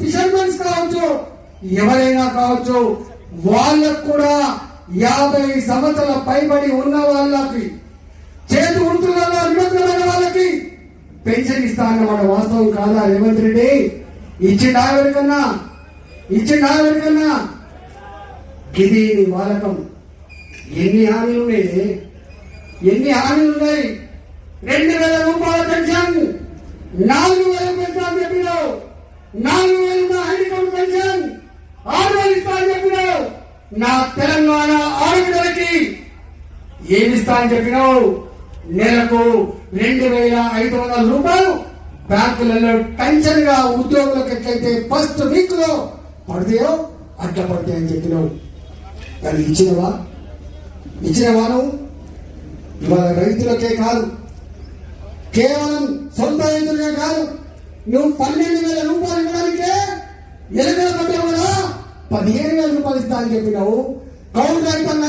Fishermens కావచ్చు ఎవరైనా కావచ్చు వాళ్ళకు కూడా యాభై సంవత్సరాల పైబడి ఉన్న వాళ్ళకి చేతి ఉంటున్న నిమగ్నమైన వాళ్ళకి పెన్షన్ ఇస్తా అన్నమాట వాస్తవం కాదా రేవంత్ రెడ్డి? ఇచ్చిన ఎవరికన్నా ఇచ్చిన ఎవరికన్నా ఇది వాలకం. ఎన్ని హామీలు ఉన్నాయి? ఎన్ని హామీలు ఉన్నాయి? రెండు వేల రూపాయల పెన్షన్ నాలుగు వేల పెన్షన్ చెప్పినావు. నాలుగు వేలు నా హ్యాండికౌట్ పెన్షన్ ఆరు వేలు ఇస్తా అని చెప్పినావు నా తెలంగాణ ఆడపిల్లలకి ఏమిస్తా అని చెప్పినావు? నెలకు రెండు వేల ఐదు వందల రూపాయలు బ్యాంకులలో టెన్షన్గా ఉద్యోగులకు ఎట్లయితే ఫస్ట్ వీక్లో పడతాయో అట్లా పడతాయి అని చెప్పినావు. కానీ ఇచ్చినవా? ఇచ్చినవా నువ్వు? ఇవాళ రైతులకే కాదు కేవలం సొంత రైతులకే కాదు నువ్వు పన్నెండు వేల రూపాయలు పదిహేను వేల రూపాయలు ఇస్తా అని చెప్పినావు. కౌలు రైతన్న